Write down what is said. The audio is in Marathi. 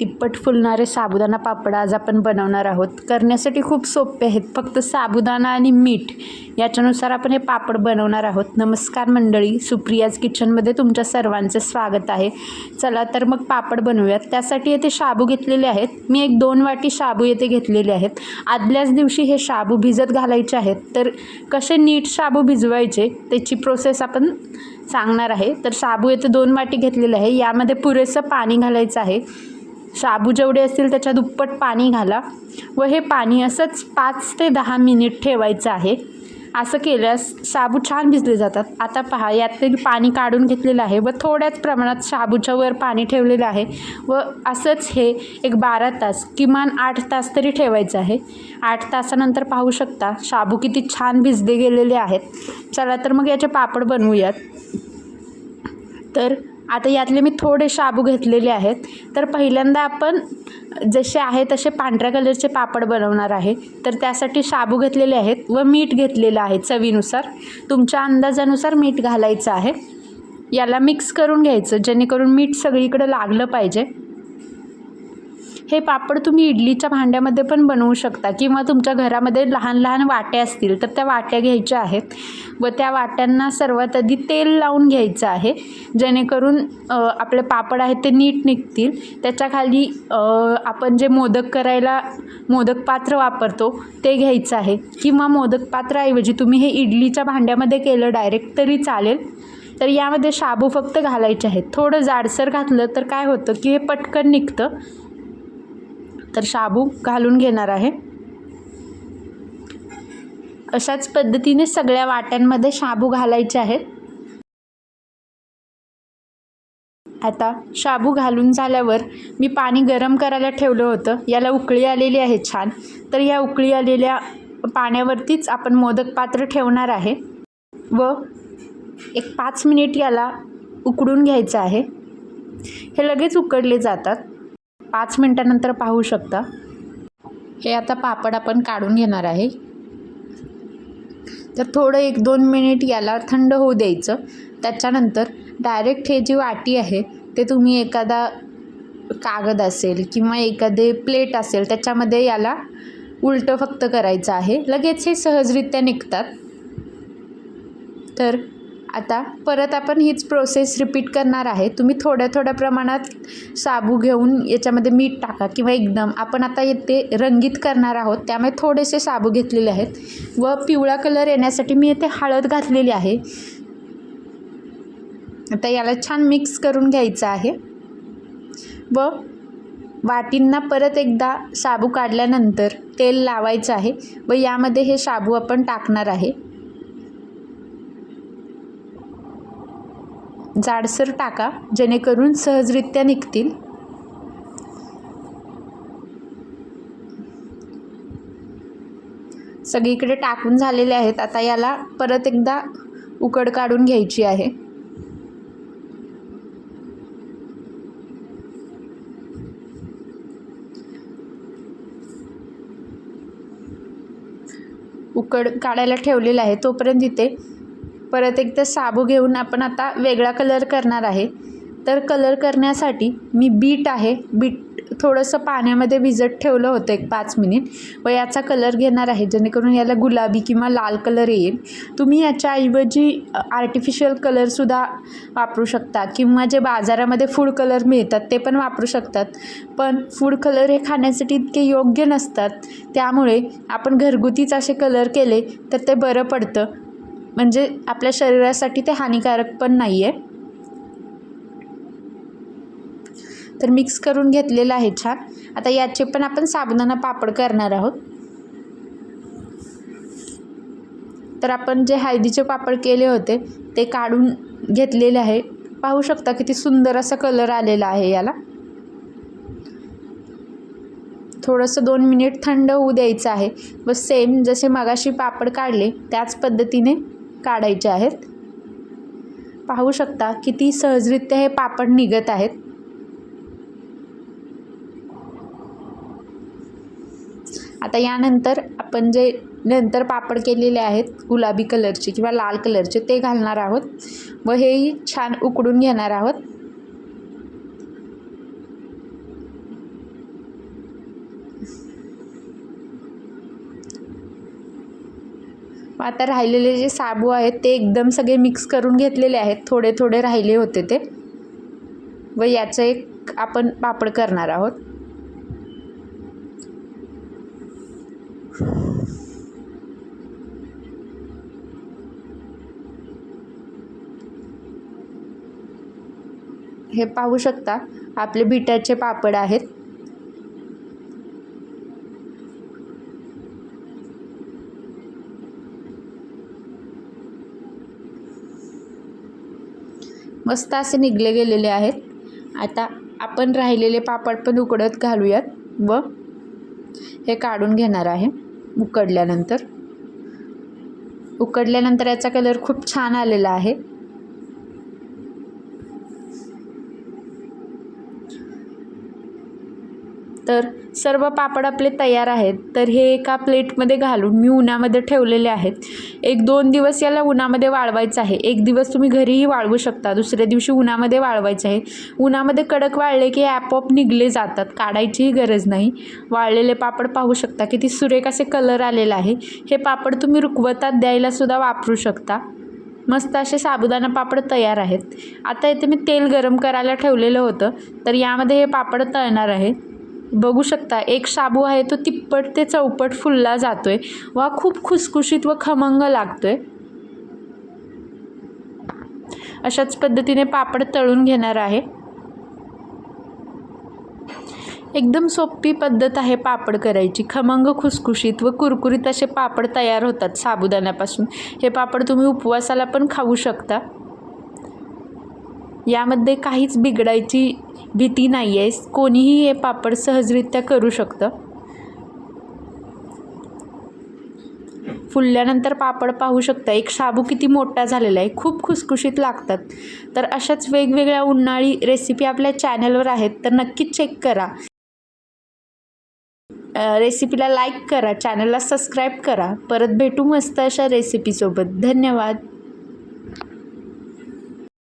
तिप्पट फुलणारे साबुदाणा पापड आज आपण बनवणार आहोत. करण्यासाठी खूप सोपे आहेत. फक्त साबुदाणा आणि मीठ याच्यानुसार आपण हे पापड बनवणार आहोत. नमस्कार मंडळी सुप्रियाज किचनमध्ये तुमच्या सर्वांचे स्वागत आहे. चला तर मग पापड बनवूयात. त्यासाठी येथे शाबू घेतलेले आहेत. मी एक दोन वाटी शाबू येथे घेतलेले आहेत. आदल्याच दिवशी हे शाबू भिजत घालायचे आहेत. तर कसे नीट शाबू भिजवायचे त्याची प्रोसेस आपण सांगणार आहे. तर शाबू येथे दोन वाटी घेतलेले आहे. यामध्ये पुरेसं पाणी घालायचं आहे. शाबू जेवढे असतील त्याच्या दुप्पट पाणी घाला व हे पाणी असंच पाच ते दहा मिनिट ठेवायचं आहे. असं केल्यास शाबू छान भिजले जातात. आता पहा यातील पाणी काढून घेतलेलं आहे व थोड्याच प्रमाणात शाबूच्या वर पाणी ठेवलेलं आहे व असंच हे एक बारा तास किमान आठ तास तरी ठेवायचं आहे. आठ तासानंतर पाहू शकता शाबू किती छान भिजले गेलेले आहेत. चला तर मग याचे पापड बनवूयात. तर आता यातले मी थोडे शाबू घेतलेले आहेत. तर पहिल्यांदा आपण जसे आहे तसे पांढऱ्या कलरचे पापड बनवणार आहे. तर त्यासाठी शाबू घेतलेले आहेत व मीठ घेतलेलं आहे चवीनुसार. तुमच्या अंदाजानुसार मीठ घालायचं आहे. याला मिक्स करून घ्यायचं जेणेकरून मीठ सगळीकडे लागलं पाहिजे. हे पापड तुम्ही इडलीच्या भांड्यामध्ये पण बनवू शकता किंवा तुमच्या घरामध्ये लहान लहान वाट्या असतील तर त्या वाट्या घ्यायच्या आहेत व त्या वाट्यांना सर्वात आधी तेल लावून घ्यायचं आहे. जेणेकरून आपले पापड आहेत ते नीट निघतील. त्याच्याखाली आपण जे मोदक करायला मोदक पात्र वापरतो ते घ्यायचं आहे. किंवा मोदक पात्राऐवजी तुम्ही हे इडलीच्या भांड्यामध्ये केलं डायरेक्ट तरी चालेल. तर यामध्ये शाबू फक्त घालायचे आहेत. थोडं जाडसर घातलं तर काय होतं की हे पटकन निघतं. तर शाबू घालून घेणार आहे. अशाच पद्धतीने सगळ्या वाट्यांमध्ये शाबू घालायचे आहेत. आता शाबू घालून झाल्यावर मी पाणी गरम करायला ठेवलं होतं. याला उकळी आलेली आहे छान. तर या उकळी आलेल्या पाण्यावरतीच आपण मोदक पात्र ठेवणार आहे. व एक पाच मिनिट याला उकडून घ्यायचं आहे. हे लगेच उकडले जातात. पाच मिनटानंतर पाहू शकता. हे आता पापड आपण काढून घेणार आहे. तर थोडं एक दोन मिनिट याला थंड होऊ द्यायचं. त्याच्यानंतर डायरेक्ट हे जी वाटी आहे ते तुम्ही एखादा कागद असेल किंवा एखादे प्लेट असेल त्याच्यामध्ये याला उलटं फक्त करायचं आहे. लगेच हे सहजरित्या निघतात. तर आता परत आपण हीच प्रोसेस रिपीट करणार आहे. तुम्ही थोड्या थोड्या प्रमाणात साबू घेऊन याच्यामध्ये मीठ टाका किंवा एकदम आपण आता येते रंगीत करणार आहोत. त्यामुळे थोडेसे साबू घेतलेले आहेत. व पिवळा कलर येण्यासाठी मी येथे हळद घातलेली आहे. आता याला छान मिक्स करून घ्यायचं आहे. व वाटींना परत एकदा साबू काढल्यानंतर तेल लावायचं आहे. व यामध्ये हे साबू आपण टाकणार आहे. जाडसर टाका जेणेकरून सहजरित्या निघतील. सगळीकडे टाकून झालेले आहेत. आता याला परत एकदा उकड काढून घ्यायची आहे. उकड काढायला ठेवलेला आहे. तोपर्यंत इथे परत एकदा साबू घेऊन आपण आता वेगळा कलर करणार आहे. तर कलर करण्यासाठी मी बीट आहे. बीट थोडंसं पाण्यामध्ये भिजत ठेवलं होतं एक पाच मिनिट व याचा कलर घेणार आहे. जेणेकरून याला गुलाबी किंवा लाल कलर येईल. तुम्ही याच्याऐवजी आर्टिफिशियल कलरसुद्धा वापरू शकता. किंवा जे बाजारामध्ये फूड कलर मिळतात ते पण वापरू शकतात. पण फूड कलर हे खाण्यासाठी इतके योग्य नसतात. त्यामुळे आपण घरगुतीच असे कलर केले तर ते बरं पडतं. म्हणजे आपल्या शरीरासाठी ते हानिकारक पण नाही आहे तर मिक्स करून घेतलेलं आहे छान. आता याचे पण आपण साबणानं पापड करणार आहोत. तर आपण जे हळदीचे पापड केले होते ते काढून घेतलेले आहे. पाहू शकता किती सुंदर असा कलर आलेला आहे याला. थोडंसं दोन मिनिट थंड होऊ द्यायचं आहे. व सेम जसे मगाशी पापड काढले त्याच पद्धतीने काढायचे आहेत. पाहू शकता किती सहजरित्या हे पापड निघत आहेत. आता यानंतर आपण जे नंतर पापड केलेले आहेत गुलाबी कलरचे किंवा लाल कलरचे ते घालणार आहोत. व हेही छान उकडून घेणार आहोत. मग आता राहिलेले जे साबू आहेत ते एकदम सगळे मिक्स करून घेतलेले आहेत. थोडे थोडे राहिले होते ते. व याचं एक आपण पापड करणार आहोत. हे पाहू शकता आपले बिटाचे पापड आहेत. मस्त असे निघले गेलेले आहेत. आता आपण राहिलेले पापड पण उकडत घालूयात व हे काढून घेणार आहे उकडल्यानंतर. उकडल्यानंतर याचा कलर खूप छान आलेला आहे. तर सर्व पापड आपले तयार आहेत. तर हे एका प्लेटमध्ये घालून मी उन्हामध्ये ठेवलेले आहेत. एक दोन दिवस याला उन्हामध्ये वाळवायचं आहे. एक दिवस तुम्ही घरीही वाळवू शकता. दुसऱ्या दिवशी उन्हामध्ये वाळवायचं आहे. उन्हामध्ये कडक वाळले की आपोआप निघले जातात. काढायचीही गरज नाही. वाळलेले पापड पाहू शकता. किती सुरेख असे कलर आलेला आहे. हे पापड तुम्ही रुकवतात द्यायलासुद्धा वापरू शकता. मस्त असे साबुदाणा पापड तयार आहेत. आता इथे मी तेल गरम करायला ठेवलेलं होतं. तर यामध्ये हे पापड तळणार आहे. बघू शकता. एक शाबू आहे तो तिप्पट ते चौपट फुलला जातोय. वा खूप खुसखुशीत व खमंग लागतोय. अशाच पद्धतीने पापड तळून घेणार आहे. एकदम सोपी पद्धत आहे पापड करायची. खमंग खुसखुशीत व कुरकुरीत असे पापड तयार होतात साबुदाण्यापासून. हे पापड तुम्ही उपवासाला पण खाऊ शकता. यामध्ये काहीच बिघडायची भीती नाही आहे कोणीही हे पापड सहजरित्या करू शकतं. फुलल्यानंतर पापड पाहू शकता. एक शाबू किती मोठा झालेला आहे. खूप खुसखुशीत लागतात. तर अशाच वेगवेगळ्या उन्हाळी रेसिपी आपल्या चॅनलवर आहेत तर नक्कीच चेक करा. रेसिपीला लाईक करा. चॅनलला सबस्क्राईब करा. परत भेटू मस्त अशा रेसिपीसोबत धन्यवाद.